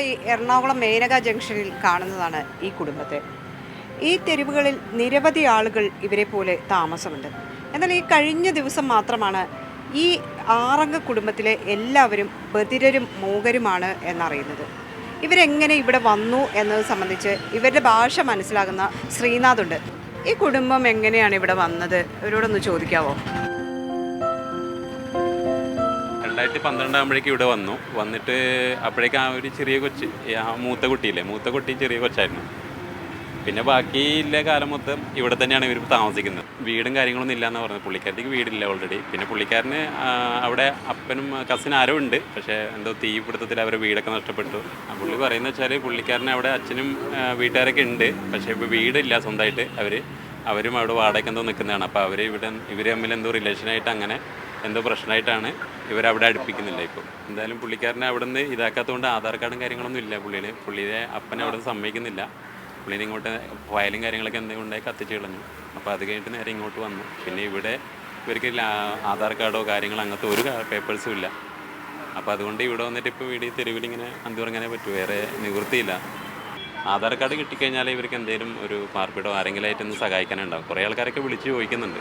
എറണാകുളം മേനക ജംഗ്ഷനിൽ കാണുന്നതാണ് ഈ കുടുംബത്തെ. ഈ തെരുവുകളിൽ നിരവധി ആളുകൾ ഇവരെ പോലെ താമസമുണ്ട്. എന്നാൽ ഈ കഴിഞ്ഞ ദിവസം മാത്രമാണ് ഈ ആറംഗ കുടുംബത്തിലെ എല്ലാവരും ബധിരരും മൂകരുമാണ് എന്നറിയുന്നത്. ഇവരെങ്ങനെ ഇവിടെ വന്നു എന്നത് സംബന്ധിച്ച് ഇവരുടെ ഭാഷ മനസ്സിലാകുന്ന ശ്രീനാഥ് ഉണ്ട് ഈ കുടുംബം എങ്ങനെയാണ് ഇവിടെ വന്നത്? ഇവരോടൊന്ന് ചോദിക്കാവോ? രണ്ടായിരത്തി പന്ത്രണ്ടാകുമ്പോഴേക്കും ഇവിടെ വന്നു. വന്നിട്ട് അപ്പോഴേക്കും ആ ഒരു ചെറിയ കൊച്ച് ആ മൂത്ത കുട്ടിയില്ലേ മൂത്ത കുട്ടി ചെറിയ കൊച്ചായിരുന്നു. പിന്നെ ബാക്കി ഇല്ല കാലം മൊത്തം ഇവിടെ തന്നെയാണ് ഇവർ താമസിക്കുന്നത്. വീടും കാര്യങ്ങളൊന്നും ഇല്ലയെന്ന് പറഞ്ഞത്. പുള്ളിക്കാരത്തേക്ക് വീടില്ല ഓൾറെഡി പിന്നെ പുള്ളിക്കാരന് അവിടെ അപ്പനും കസിൻ ആരും ഉണ്ട്. പക്ഷേ എന്തോ തീപിടുത്തത്തിൽ അവരുടെ വീടൊക്കെ നഷ്ടപ്പെട്ടു. പുള്ളി പറയുന്നത് വെച്ചാൽ പുള്ളിക്കാരന് അവിടെ അച്ഛനും വീട്ടുകാരൊക്കെ ഉണ്ട്. പക്ഷേ ഇപ്പോൾ വീടില്ല സ്വന്തമായിട്ട് അവർ അവരും അവിടെ വാടകയ്ക്ക് എന്തോ നിൽക്കുന്നതാണ് അപ്പോൾ അവർ ഇവിടെ ഇവർ തമ്മിൽ എന്തോ റിലേഷനായിട്ട് അങ്ങനെ എന്തോ പ്രശ്നമായിട്ടാണ് ഇവരവിടെ അടുപ്പിക്കുന്നില്ല ഇപ്പോൾ എന്തായാലും പുള്ളിക്കാരനെ അവിടെ നിന്ന് ഇതാക്കാത്തതുകൊണ്ട് ആധാർ കാർഡും കാര്യങ്ങളൊന്നും ഇല്ല പുള്ളിയുടെ പുള്ളിയുടെ അപ്പനെ അവിടെ നിന്ന് സമ്മതിക്കുന്നില്ല. പുള്ളിനെ ഇങ്ങോട്ട് ഫയലും കാര്യങ്ങളൊക്കെ ഉണ്ടായി കത്തിച്ച് കളഞ്ഞു. അപ്പോൾ അത് കഴിഞ്ഞിട്ട് നേരെ ഇങ്ങോട്ട് വന്നു. പിന്നെ ഇവിടെ ഇവർക്ക് ആധാർ കാർഡോ കാര്യങ്ങളോ അങ്ങനത്തെ ഒരു പേപ്പേഴ്സും ഇല്ല. അപ്പോൾ അതുകൊണ്ട് ഇവിടെ വന്നിട്ട് ഇപ്പോൾ വീട് തെരുവിൽ ഇങ്ങനെ അന്തുറങ്ങനെ പറ്റൂ. വേറെ നിവൃത്തിയില്ല. ആധാർ കാർഡ് കിട്ടിക്കഴിഞ്ഞാൽ ഇവർക്ക് എന്തെങ്കിലും ഒരു പാർപ്പിടോ ആരെങ്കിലും ആയിട്ടൊന്ന് സഹായിക്കാനുണ്ടാവും. കുറേ ആൾക്കാരൊക്കെ വിളിച്ച് ചോദിക്കുന്നുണ്ട്.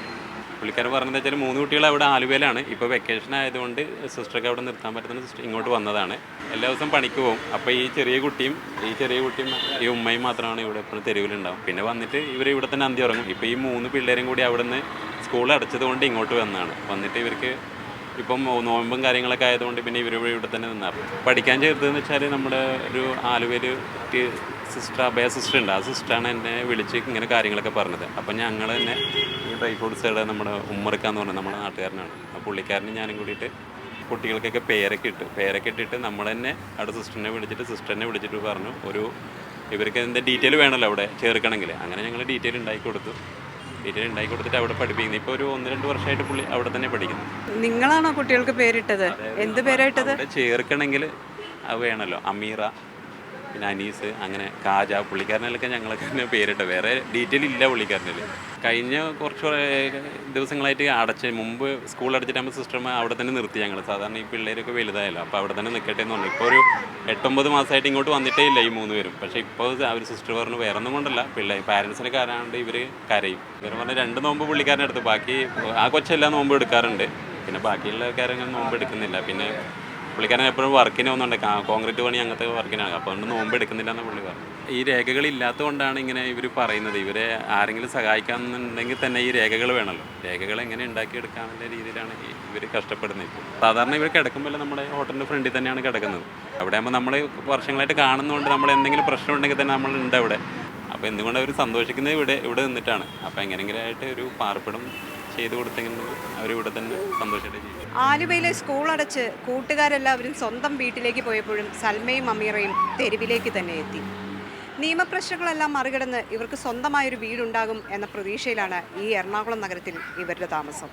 പുള്ളിക്കാരൻ പറഞ്ഞത് വെച്ചാൽ മൂന്ന് കുട്ടികൾ അവിടെ ആലുവയിലാണ്. ഇപ്പോൾ വെക്കേഷൻ ആയതുകൊണ്ട് സിസ്റ്റർക്ക് അവിടെ നിർത്താൻ പറ്റുന്ന സിസ്റ്റർ ഇങ്ങോട്ട് വന്നതാണ്. എല്ലാ ദിവസവും പണിക്ക് പോകും. അപ്പോൾ ഈ ചെറിയ കുട്ടിയും ഈ ചെറിയ കുട്ടിയും ഈ ഉമ്മയും മാത്രമാണ് ഇവിടെ എപ്പോഴും തെരുവിലുണ്ടാവും. പിന്നെ വന്നിട്ട് ഇവർ ഇവിടെ തന്നെ അന്തി ഉറങ്ങും. ഇപ്പോൾ ഈ മൂന്ന് പിള്ളേരും കൂടി അവിടെ നിന്ന് സ്കൂൾ അടച്ചതുകൊണ്ട് ഇങ്ങോട്ട് വന്നതാണ്. വന്നിട്ട് ഇവർക്ക് ഇപ്പം നോമ്പും കാര്യങ്ങളൊക്കെ ആയതുകൊണ്ട് പിന്നെ ഇവർ ഇവിടെ തന്നെ നിന്നാറ് പഠിക്കാൻ ചേർത്തതെന്ന് വെച്ചാൽ നമ്മുടെ ഒരു ആലുവയിൽ സിസ്റ്റർ അഭയ സിസ്റ്റർ ഉണ്ട് ആ സിസ്റ്ററാണ് എന്നെ വിളിച്ച് ഇങ്ങനെ കാര്യങ്ങളൊക്കെ പറഞ്ഞത്. അപ്പം ഞങ്ങൾ തന്നെ ഈ ഡ്രൈ ഫ്രൂട്ട്സുകളുടെ നമ്മുടെ ഉമ്മറക്കാന്ന് പറഞ്ഞത് നമ്മുടെ നാട്ടുകാരനാണ്. ആ പുള്ളിക്കാരന് ഞാനും കൂടിയിട്ട് കുട്ടികൾക്കൊക്കെ പേരൊക്കെ ഇട്ട് പേരൊക്കെ ഇട്ടിട്ട് നമ്മൾ തന്നെ അവിടെ സിസ്റ്ററിനെ വിളിച്ചിട്ട് സിസ്റ്ററിനെ വിളിച്ചിട്ട് പറഞ്ഞു ഒരു ഇവർക്ക് എന്താ ഡീറ്റെയിൽ വേണമല്ലോ അവിടെ ചേർക്കണമെങ്കിൽ അങ്ങനെ ഞങ്ങൾ ഡീറ്റെയിൽ ഉണ്ടാക്കി കൊടുത്തു. ഡീറ്റെയിൽ ഉണ്ടാക്കി കൊടുത്തിട്ട് അവിടെ പഠിപ്പിക്കുന്നത് ഇപ്പോൾ ഒരു ഒന്ന് രണ്ട് വർഷമായിട്ട് പുള്ളി അവിടെ തന്നെ പഠിക്കുന്നു. നിങ്ങളാണോ കുട്ടികൾക്ക് പേരിട്ടത്? എന്ത് പേരായിട്ടത് ചേർക്കണമെങ്കിൽ അത് വേണമല്ലോ അമീറ പിന്നെ അനീസ് അങ്ങനെ കാജ പുള്ളിക്കാരനിലൊക്കെ ഞങ്ങളൊക്കെ തന്നെ പേരിട്ട്. വേറെ ഡീറ്റെയിൽ ഇല്ല പുള്ളിക്കാരനിൽ കഴിഞ്ഞ കുറച്ച് ദിവസങ്ങളായിട്ട് അടച്ച് മുമ്പ് സ്കൂൾ അടച്ചിട്ടാകുമ്പോൾ സിസ്റ്റർമാർ അവിടെ തന്നെ നിർത്തി ഞങ്ങൾ സാധാരണ ഈ പിള്ളേരൊക്കെ വലുതായല്ലോ അപ്പോൾ അവിടെ തന്നെ നിൽക്കട്ടെ എന്ന് പറഞ്ഞു. ഇപ്പോൾ ഒരു എട്ടൊമ്പത് മാസമായിട്ട് ഇങ്ങോട്ട് വന്നിട്ടേ ഇല്ല ഈ മൂന്ന് പേരും. പക്ഷേ ഇപ്പോൾ അവർ സിസ്റ്റർ പറഞ്ഞു വേറെ ഒന്നും കൊണ്ടല്ല പിള്ളേർ പാരൻസിനെ കാരാണ്ട് ഇവർ കരയും. ഇവർ പറഞ്ഞാൽ രണ്ട് നോമ്പ് പുള്ളിക്കാരനെടുത്ത് ബാക്കി ആ കൊച്ചെല്ലാം നോമ്പ് എടുക്കാറുണ്ട്. പിന്നെ ബാക്കിയുള്ള കാര്യങ്ങൾ നോമ്പ് എടുക്കുന്നില്ല. പിന്നെ പുള്ളിക്കാരൻ എപ്പോഴും വർക്കിന് പോകുന്നുണ്ട് കോൺക്രീറ്റ് പണി അങ്ങനത്തെ വർക്കിനാണ് അപ്പോൾ അതുകൊണ്ട് നോമ്പ് എടുക്കുന്നില്ല എന്ന് പുള്ളി പറഞ്ഞു. ഈ രേഖകൾ ഇല്ലാത്തതുകൊണ്ടാണ് ഇങ്ങനെ ഇവർ പറയുന്നത്. ഇവരെ ആരെങ്കിലും സഹായിക്കാമെന്നുണ്ടെങ്കിൽ തന്നെ ഈ രേഖകൾ വേണമല്ലോ രേഖകൾ എങ്ങനെ ഉണ്ടാക്കിയെടുക്കാമെന്ന രീതിയിലാണ് ഇവർ കഷ്ടപ്പെടുന്നത് ഇപ്പോൾ സാധാരണ ഇവർ കിടക്കുമ്പോൾ നമ്മുടെ ഹോട്ടലിന്റെ ഫ്രണ്ടിൽ തന്നെയാണ് കിടക്കുന്നത്. അവിടെ ആകുമ്പോൾ നമ്മൾ വർഷങ്ങളായിട്ട് കാണുന്നതുകൊണ്ട് നമ്മൾ എന്തെങ്കിലും പ്രശ്നം ഉണ്ടെങ്കിൽ തന്നെ നമ്മളുണ്ട് അവിടെ. അപ്പോൾ എന്തുകൊണ്ട് അവർ സന്തോഷിക്കുന്നത് ഇവിടെ ഇവിടെ നിന്നിട്ടാണ്. അപ്പോൾ എങ്ങനെയെങ്കിലും ആയിട്ട് ഒരു പാർപ്പിടം ചെയ്ത് കൊടുത്തെങ്കിൽ അവർ ഇവിടെ തന്നെ സന്തോഷമായിട്ട് ചെയ്യും ആലുവയിലെ സ്കൂൾ അടച്ച് കൂട്ടുകാരെല്ലാവരും സ്വന്തം വീട്ടിലേക്ക് പോയപ്പോഴും സൽമയും അമീറയും തെരുവിലേക്ക് തന്നെ എത്തി. നിയമപ്രശ്നങ്ങളെല്ലാം മറികടന്ന് ഇവർക്ക് സ്വന്തമായൊരു വീടുണ്ടാകും എന്ന പ്രതീക്ഷയിലാണ് ഈ എറണാകുളം നഗരത്തിൽ ഇവരുടെ താമസം.